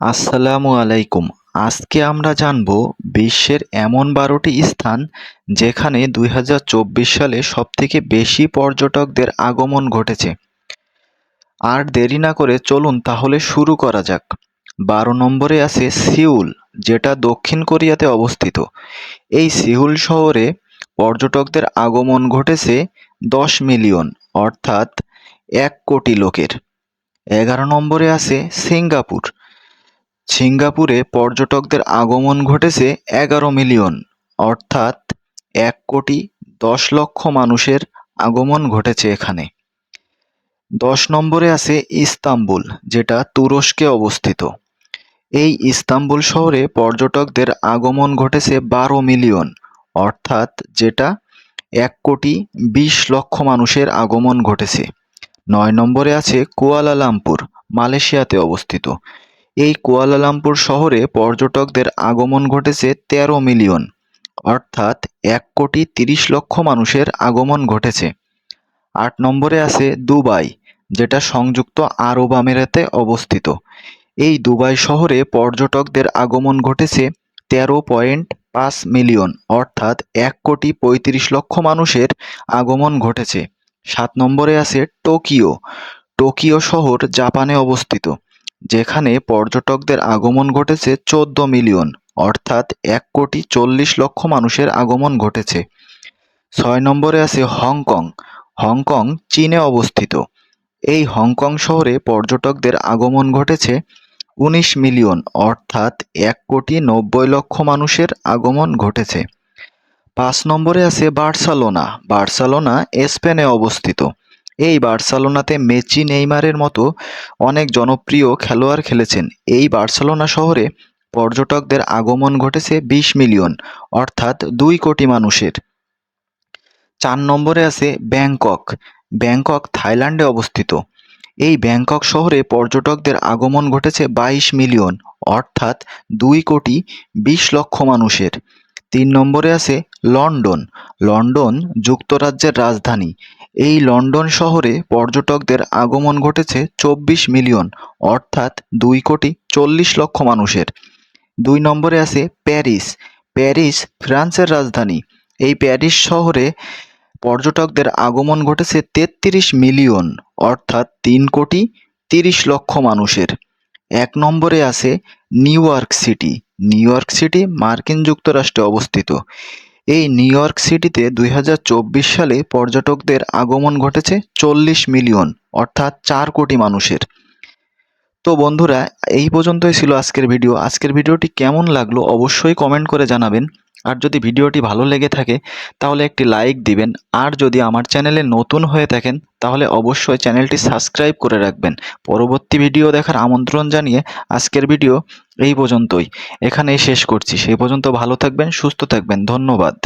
আসসালামু আলাইকুম। আজকে আমরা জানব বিশ্বের এমন বারোটি স্থান যেখানে দুই হাজার চব্বিশ সালে সবথেকে বেশি পর্যটকদের আগমন ঘটেছে। আর দেরি না করে চলুন তাহলে শুরু করা যাক। বারো নম্বরে আছে সিউল, যেটা দক্ষিণ কোরিয়াতে অবস্থিত। এই সিউল শহরে পর্যটকদের আগমন ঘটেছে দশ মিলিয়ন, অর্থাৎ এক কোটি লোকের। এগারো নম্বরে আছে সিঙ্গাপুর সিঙ্গাপুরে পর্যটকদের আগমন ঘটেছে এগারো মিলিয়ন, অর্থাৎ এক কোটি দশ লক্ষ মানুষের আগমন ঘটেছে এখানে। দশ নম্বরে আছে ইস্তাম্বুল, যেটা তুরস্কে অবস্থিত। এই ইস্তাম্বুল শহরে পর্যটকদের আগমন ঘটেছে বারো মিলিয়ন, অর্থাৎ যেটা এক কোটি বিশ লক্ষ মানুষের আগমন ঘটেছে। নয় নম্বরে আছে কুয়ালালামপুর, মালয়েশিয়াতে অবস্থিত। এই কুয়ালালামপুর শহরে পর্যটকদের আগমন ঘটেছে তেরো মিলিয়ন, অর্থাৎ এক কোটি তিরিশ লক্ষ মানুষের আগমন ঘটেছে। আট নম্বরে আছে দুবাই, যেটা সংযুক্ত আরব আমিরাতে অবস্থিত। এই দুবাই শহরে পর্যটকদের আগমন ঘটেছে তেরো পয়েন্ট পাঁচ মিলিয়ন, অর্থাৎ এক কোটি পঁয়ত্রিশ লক্ষ মানুষের আগমন ঘটেছে। সাত নম্বরে আছে টোকিও টোকিও শহর জাপানে অবস্থিত। যেখানে পর্যটকদের আগমন ঘটেছে চোদ্দ মিলিয়ন, অর্থাৎ এক কোটি চল্লিশ লক্ষ মানুষের আগমন ঘটেছে। ছয় নম্বরে আছে হংকং। হংকং চীনে অবস্থিত। এই হংকং শহরে পর্যটকদের আগমন ঘটেছে উনিশ মিলিয়ন, অর্থাৎ এক কোটি নব্বই লক্ষ মানুষের আগমন ঘটেছে। পাঁচ নম্বরে আছে বার্সেলোনা। বার্সেলোনা স্পেনে অবস্থিত। এই বার্সেলোনাতে মেচি নেইমারের মতো অনেক জনপ্রিয় খেলোয়াড় খেলেছেন। এই বার্সেলোনা শহরে পর্যটকদের আগমন ঘটেছে বিশ মিলিয়ন, অর্থাৎ দুই কোটি মানুষের। চার নম্বরে আছে ব্যাংকক। ব্যাংকক, থাইল্যান্ডে অবস্থিত। এই ব্যাংকক শহরে পর্যটকদের আগমন ঘটেছে বাইশ মিলিয়ন, অর্থাৎ দুই কোটি বিশ লক্ষ মানুষের। তিন নম্বরে আছে লন্ডন। লন্ডন যুক্তরাজ্যের রাজধানী। এই লন্ডন শহরে পর্যটকদের আগমন ঘটেছে চব্বিশ মিলিয়ন, অর্থাৎ দুই কোটি চল্লিশ লক্ষ মানুষের। দুই নম্বরে আছে প্যারিস। প্যারিস, ফ্রান্সের রাজধানী। এই প্যারিস শহরে পর্যটকদের আগমন ঘটেছে তেত্রিশ মিলিয়ন, অর্থাৎ তিন কোটি তিরিশ লক্ষ মানুষের। এক নম্বরে আছে New York City. New York City মার্কিন যুক্তরাষ্ট্রে অবস্থিত। এই নিউ ইয়র্ক সিটিতে দুই হাজার চব্বিশ সালে পর্যটকদের আগমন ঘটেছে চল্লিশ মিলিয়ন, অর্থাৎ চার কোটি মানুষের। তো বন্ধুরা, এই পর্যন্তই ছিল আজকের ভিডিও। আজকের ভিডিওটি কেমন লাগল অবশ্যই কমেন্ট করে জানাবেন। আর যদি ভিডিওটি ভালো লেগে থাকে, তাহলে একটি লাইক দিবেন। আর যদি আমার চ্যানেলে নতুন হয়ে থাকেন, তাহলে অবশ্যই চ্যানেলটি সাবস্ক্রাইব করে রাখবেন। পরবর্তী ভিডিও দেখার আমন্ত্রণ জানিয়ে আজকের ভিডিও এই পর্যন্তই। এখানেই শেষ করছি। সেই পর্যন্ত ভালো থাকবেন সুস্থ থাকবেন। ধন্যবাদ।